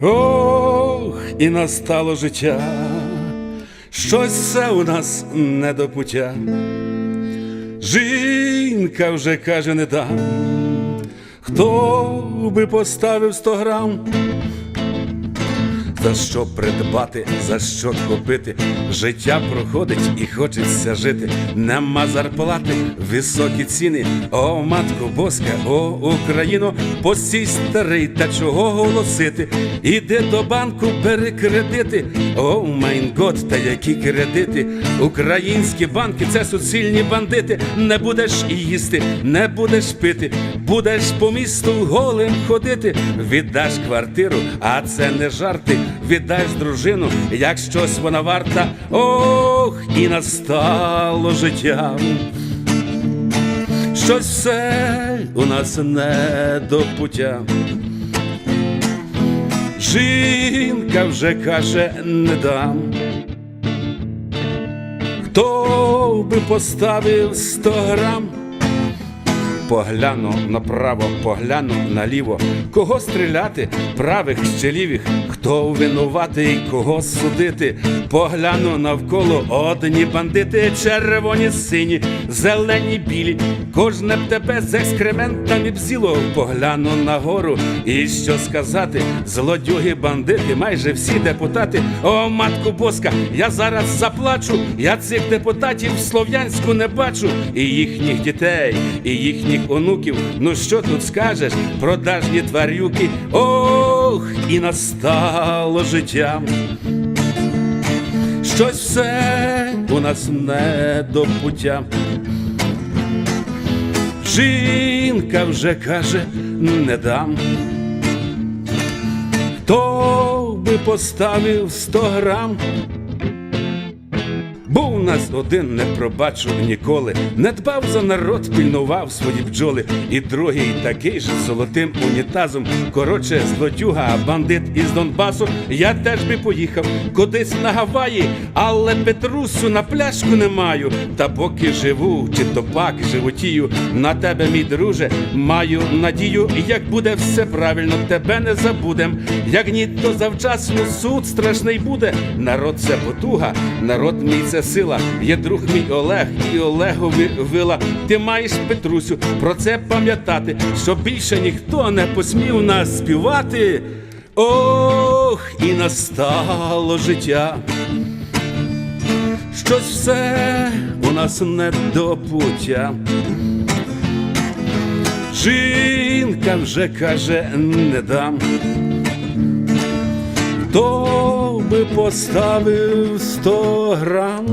Ох, і настало життя, щось все у нас не до пуття. Жінка вже каже, не дам, хто би поставив сто грам. За що придбати, за що купити? Життя проходить і хочеться жити. Нема зарплати, високі ціни. О, матко боска, о, Україно, постій старий, та чого голосити? Іди до банку, бери кредити. О, майн год, та які кредити? Українські банки це суцільні бандити. Не будеш їсти, не будеш пити, будеш по місту голим ходити. Віддаш квартиру, а це не жарти. Віддаш дружину, як щось вона варта. Ох, і настало життя. Щось все у нас не до пуття. Жінка вже каже, не дам. Хто би поставив сто грам? Погляну направо, погляну наліво, кого стріляти, правих чи лівих, хто винуватий, кого судити, погляну навколо одні бандити, червоні, сині, зелені, білі, кожне б тебе з екскрементами бзіло, погляну нагору, і що сказати, злодюги, бандити, майже всі депутати, о, матку боска, я зараз заплачу, я цих депутатів в Слов'янську не бачу, і їхніх дітей, і їхніх онуків. Ну що тут скажеш, продажні тварюки? Ох, і настало життя. Щось все у нас не до пуття. Жінка вже каже, не дам. Хто би поставив сто грам? Був нас один, не пробачив ніколи, не дбав за народ, пільнував свої бджоли, і другий такий же золотим унітазом. Коротше, злодюга, а бандит із Донбасу. Я теж би поїхав кудись на Гаваї, але Петрусу на пляшку не маю. Та поки живу, чи то пак животію, на тебе, мій друже, маю надію, як буде все правильно, тебе не забудем. Як ні, то завчасно суд страшний буде. Народ це потуга, народ мій це сила. Є друг мій Олег і Олегові вила. Ти маєш Петрусю про це пам'ятати, що більше ніхто не посмів нас співати. Ох, і настало життя. Щось все у нас не до пуття. Жінка вже каже, не дам. Хто би поставив сто грам?